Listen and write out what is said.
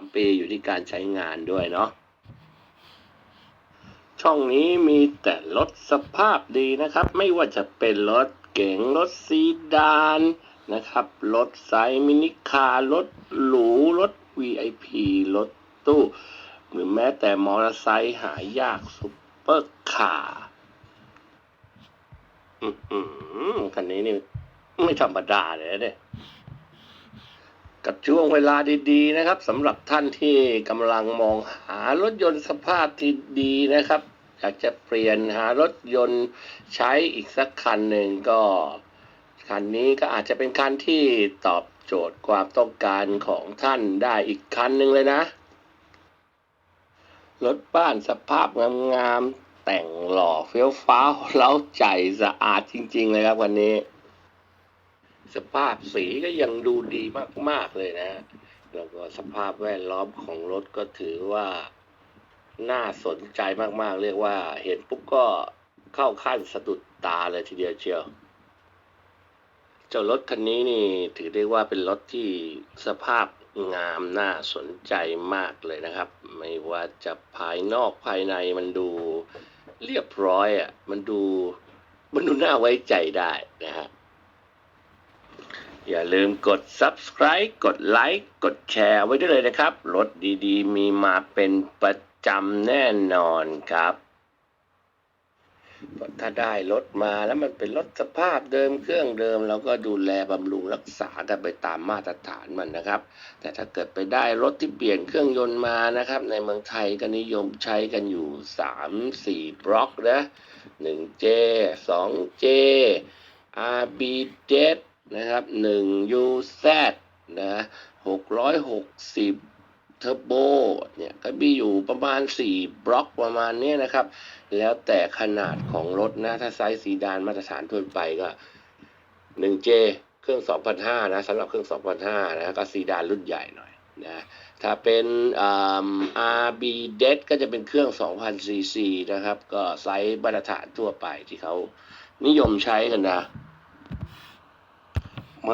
3ปีอยู่ที่การใช้งานด้วยเนาะช่องนี้มีแต่รถสภาพดีนะครับ ไม่ว่าจะเป็นรถเก๋งรถซีดานนะครับรถไซมินิคาร์รถหรูรถ VIP รถตู้ หรือแม้แต่มอเตอร์ไซค์หายากซุปเปอร์คาร์อื้อหือคันนี้นี่ไม่ธรรมดาเลยนะเนี่ย กับช่วงเวลาดีๆนะครับสำหรับท่านที่กำลังมองหารถยนต์สภาพที่ดีนะครับอยากจะเปลี่ยนหารถยนต์ใช้อีกสักคันหนึ่งก็คันนี้ก็อาจจะเป็นคันที่ตอบโจทย์ความต้องการของท่านได้อีกคันหนึ่งเลยนะ รถบ้านสภาพงามๆแต่งหล่อเฟี้ยวฟ้าวเล้าใจสะอาดจริง ๆ เลยครับวันนี้ สภาพสีก็ยังดูดีมาก ๆ เลยนะ แล้วก็สภาพแวดล้อมของรถก็ถือว่าน่าสนใจมาก ๆ เรียกว่าเห็นปุ๊บก็เข้าขั้นสะดุดตาเลยทีเดียวเชียว เจ้ารถคันนี้นี่ถือได้ว่าเป็นรถที่สภาพงามน่าสนใจมากเลยนะครับ ไม่ว่าจะภายนอกภายในมันดูเรียบร้อยอะ มันดูมันดูน่าไว้ใจได้นะฮะ อย่าลืมกด subscribe กดไลค์กดแชร์ไว้ด้วยเลยนะครับ รถดีๆ มีมาเป็นประจำแน่นอนครับถ้าได้รถมาแล้วมันเป็นรถสภาพเดิมเครื่องเดิมเราก็ดูแลบำรุงรักษากันไปตามมาตรฐานมันนะครับ แต่ถ้าเกิดไปได้รถที่เปลี่ยนเครื่องยนต์มานะครับ ในเมืองไทยก็นิยมใช้กันอยู่ 3-4 บล็อกนะ 1J 2J RB d e นะครับ1 UZ นะ660 เทอร์โบเนี่ยก็มีอยู่ประมาณ 4 บล็อกประมาณนี้นะครับ แล้วแต่ขนาดของรถนะ ถ้าไซส์ซีดานมาตรฐานทั่วไปก็ 1J เครื่อง2,500นะสำหรับเครื่อง2,500นะก็ซีดานรุ่นใหญ่หน่อยนะถ้าเป็นอ่า RB d e ก็จะเป็นเครื่อง 2,000 cc นะครับ ก็ไซส์มาตรฐานทั่วไปที่เขานิยมใช้กันนะ แหม